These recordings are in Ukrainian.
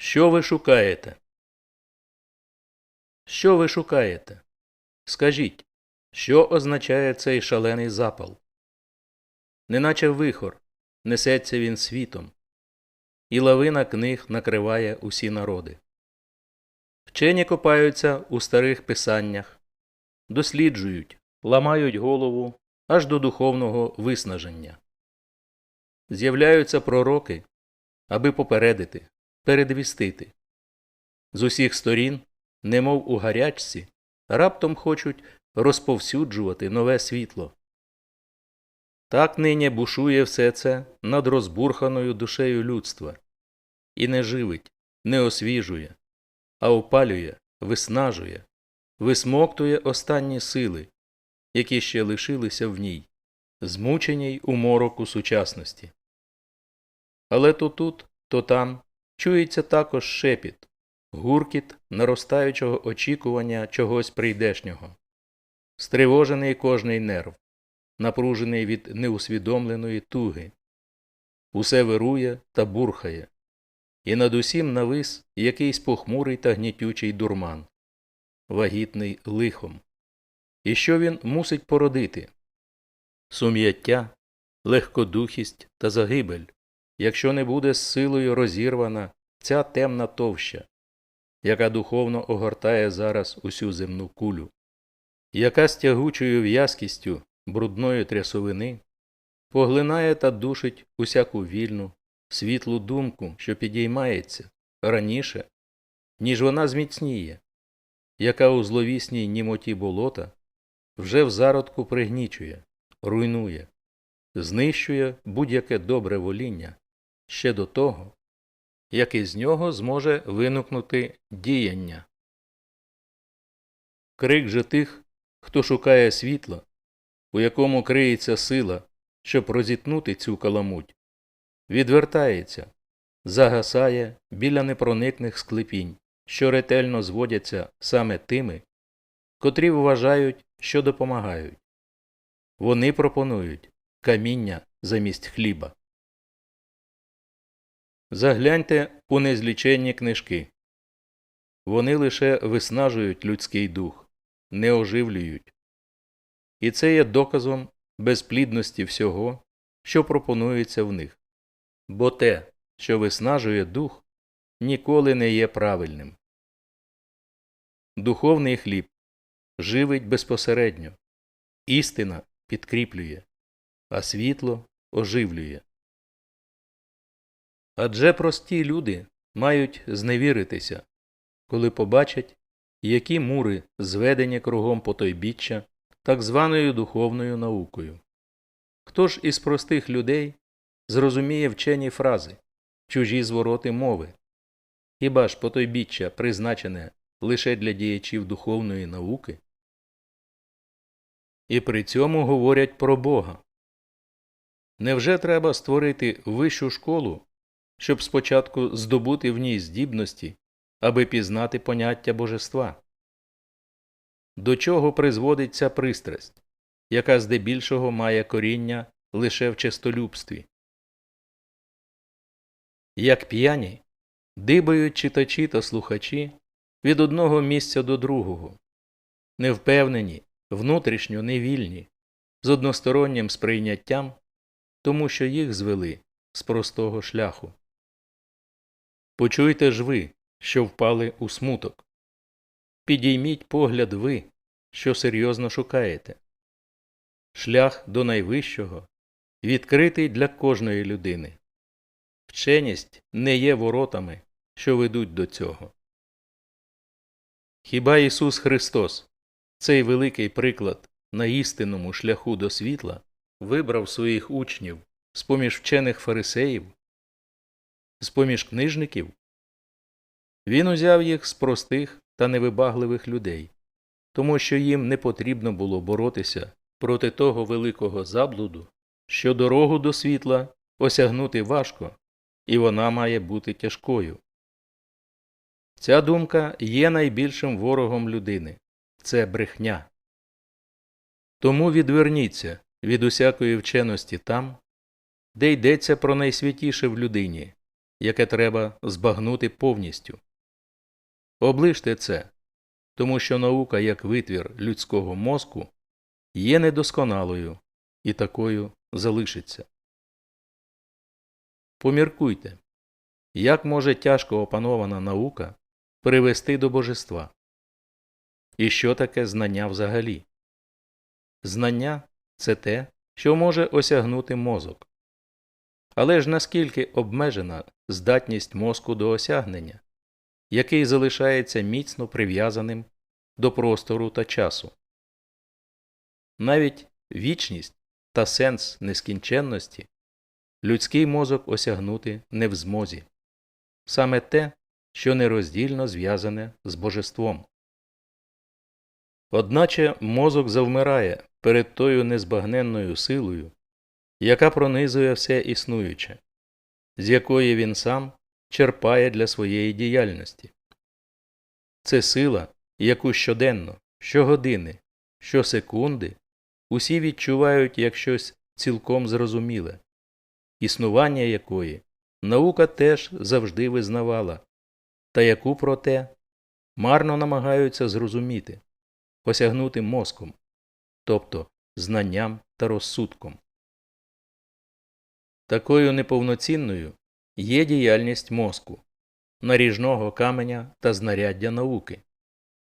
Що ви шукаєте? Що ви шукаєте? Скажіть, що означає цей шалений запал? Неначе вихор, несеться він світом, і лавина книг накриває усі народи. Вчені копаються у старих писаннях, досліджують, ламають голову аж до духовного виснаження. З'являються пророки, аби попередити, передвістити. З усіх сторін, немов у гарячці, раптом хочуть розповсюджувати нове світло. Так нині бушує все це над розбурханою душею людства і не живить, не освіжує, а опалює, виснажує, висмоктує останні сили, які ще лишилися в ній, змученій у мороку сучасності. Але то тут, то там чується також шепіт, гуркіт наростаючого очікування чогось прийдешнього, стривожений кожний нерв, напружений від неусвідомленої туги. Усе вирує та бурхає, і над усім навис якийсь похмурий та гнітючий дурман, вагітний лихом. І що він мусить породити? Сум'яття, легкодухість та загибель, якщо не буде з силою розірвана ця темна товща, яка духовно огортає зараз усю земну кулю, яка з тягучою в'язкістю брудної трясовини поглинає та душить усяку вільну, світлу думку, що підіймається раніше, ніж вона зміцніє, яка у зловісній німоті болота вже в зародку пригнічує, руйнує, знищує будь-яке добре воління ще до того, як із нього зможе виникнути діяння. Крик же тих, хто шукає світла, у якому криється сила, щоб розітнути цю каламуть, відвертається, загасає біля непроникних склепінь, що ретельно зводяться саме тими, котрі вважають, що допомагають. Вони пропонують каміння замість хліба. Загляньте у незліченні книжки. Вони лише виснажують людський дух, не оживлюють. І це є доказом безплідності всього, що пропонується в них. Бо те, що виснажує дух, ніколи не є правильним. Духовний хліб живить безпосередньо, істина підкріплює, а світло оживлює. Адже прості люди мають зневіритися, коли побачать, які мури зведені кругом потойбіччя так званою духовною наукою. Хто ж із простих людей зрозуміє вчені фрази, чужі звороти мови? Хіба ж потойбіччя призначене лише для діячів духовної науки? І при цьому говорять про Бога. Невже треба створити вищу школу, щоб спочатку здобути в ній здібності, аби пізнати поняття божества? До чого призводить ця пристрасть, яка здебільшого має коріння лише в честолюбстві? Як п'яні, дибають читачі та слухачі від одного місця до другого, невпевнені, внутрішньо невільні, з одностороннім сприйняттям, тому що їх звели з простого шляху. Почуйте ж ви, що впали у смуток. Підійміть погляд ви, що серйозно шукаєте. Шлях до найвищого відкритий для кожної людини. Вченість не є воротами, що ведуть до цього. Хіба Ісус Христос, цей великий приклад на істинному шляху до світла, вибрав своїх учнів з поміж вчених фарисеїв, з поміж книжників? Він узяв їх з простих та невибагливих людей, тому що їм не потрібно було боротися проти того великого заблуду, що дорогу до світла осягнути важко, і вона має бути тяжкою. Ця думка є найбільшим ворогом людини це брехня. Тому відверніться від усякої вченості там, де йдеться про найсвятіше в людині яке треба збагнути повністю. Оближте це, тому що наука як витвір людського мозку є недосконалою і такою залишиться. Поміркуйте, як може тяжко опанована наука привести до божества? І що таке знання взагалі? Знання це те, що може осягнути мозок. Але ж наскільки обмежена здатність мозку до осягнення, який залишається міцно прив'язаним до простору та часу? Навіть вічність та сенс нескінченності людський мозок осягнути не в змозі, саме те, що нероздільно зв'язане з божеством. Одначе мозок завмирає перед тою незбагненною силою, яка пронизує все існуюче, з якої він сам черпає для своєї діяльності. Це сила, яку щоденно, щогодини, щосекунди усі відчувають як щось цілком зрозуміле, існування якої наука теж завжди визнавала, та яку, проте, марно намагаються зрозуміти, осягнути мозком, тобто знанням та розсудком. Такою неповноцінною є діяльність мозку, наріжного каменя та знаряддя науки,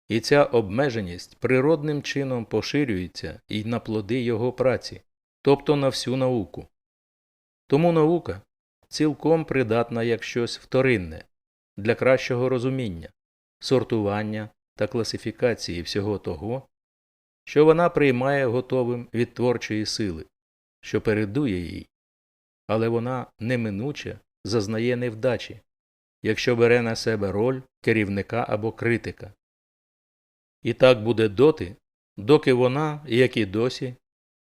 і ця обмеженість природним чином поширюється і на плоди його праці, тобто на всю науку. Тому наука цілком придатна як щось вторинне для кращого розуміння, сортування та класифікації всього того, що вона приймає готовим від творчої сили, що передує їй, але вона неминуче зазнає невдачі, якщо бере на себе роль керівника або критика. І так буде доти, доки вона, як і досі,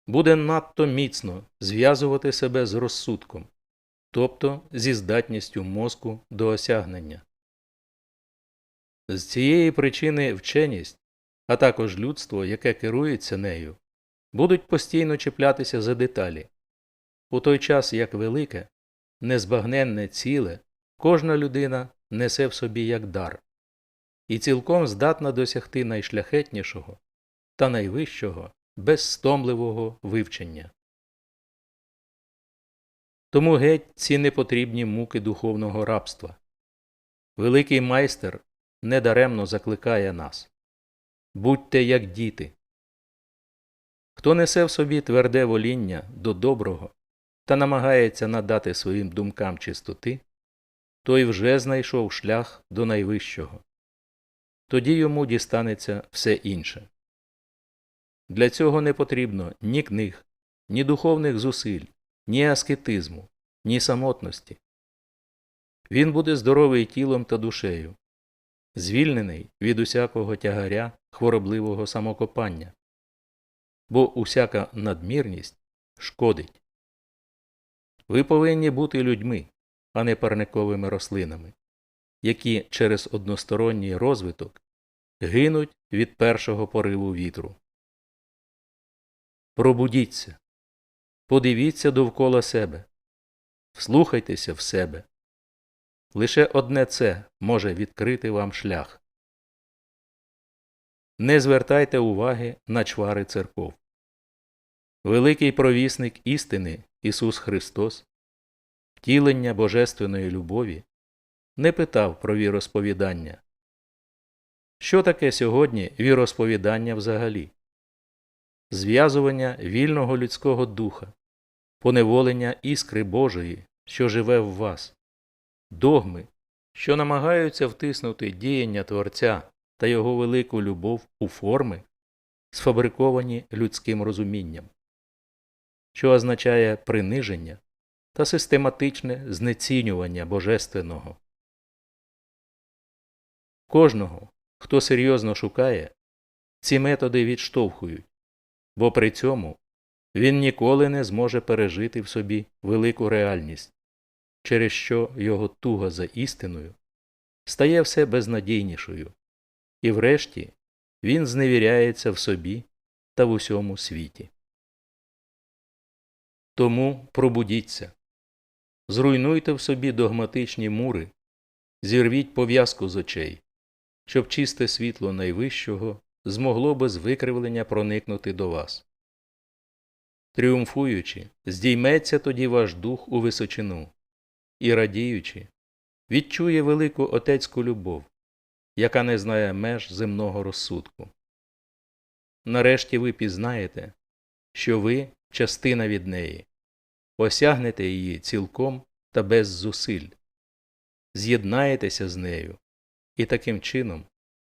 буде надто міцно зв'язувати себе з розсудком, тобто зі здатністю мозку до осягнення. З цієї причини вченість, а також людство, яке керується нею, будуть постійно чіплятися за деталі, у той час як велике, незбагненне ціле кожна людина несе в собі як дар, і цілком здатна досягти найшляхетнішого та найвищого безстомливого вивчення. Тому геть ці непотрібні муки духовного рабства. Великий майстер недаремно закликає нас будьте як діти. Хто несе в собі тверде воління до доброго та намагається надати своїм думкам чистоти, той вже знайшов шлях до найвищого. Тоді йому дістанеться все інше. Для цього не потрібно ні книг, ні духовних зусиль, ні аскетизму, ні самотності. Він буде здоровий тілом та душею, звільнений від усякого тягаря хворобливого самокопання, бо усяка надмірність шкодить. Ви повинні бути людьми, а не парниковими рослинами, які через односторонній розвиток гинуть від першого пориву вітру. Пробудіться, подивіться довкола себе, вслухайтеся в себе. Лише одне це може відкрити вам шлях. Не звертайте уваги на чвари церков. Великий провісник істини Ісус Христос, втілення Божественної любові, не питав про віросповідання. Що таке сьогодні віросповідання взагалі? Зв'язування вільного людського духа, поневолення іскри Божої, що живе в вас догми, що намагаються втиснути діяння Творця та його велику любов у форми, сфабриковані людським розумінням, що означає приниження та систематичне знецінювання Божественного. Кожного, хто серйозно шукає, ці методи відштовхують, бо при цьому він ніколи не зможе пережити в собі велику реальність через що його туга за істиною стає все безнадійнішою, і врешті він зневіряється в собі та в усьому світі. Тому пробудіться, Зруйнуйте в собі догматичні мури, зірвіть пов'язку з очей, щоб чисте світло найвищого змогло без викривлення проникнути до вас. Тріумфуючи, здійметься тоді ваш дух у височину, і радіючи, відчує велику отецьку любов, яка не знає меж земного розсудку. Нарешті ви пізнаєте, що ви частина від неї, осягнете її цілком та без зусиль, з'єднаєтеся з нею. І таким чином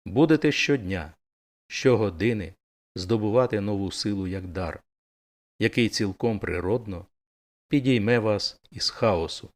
будете щодня, щогодини здобувати нову силу як дар, який цілком природно підійме вас із хаосу.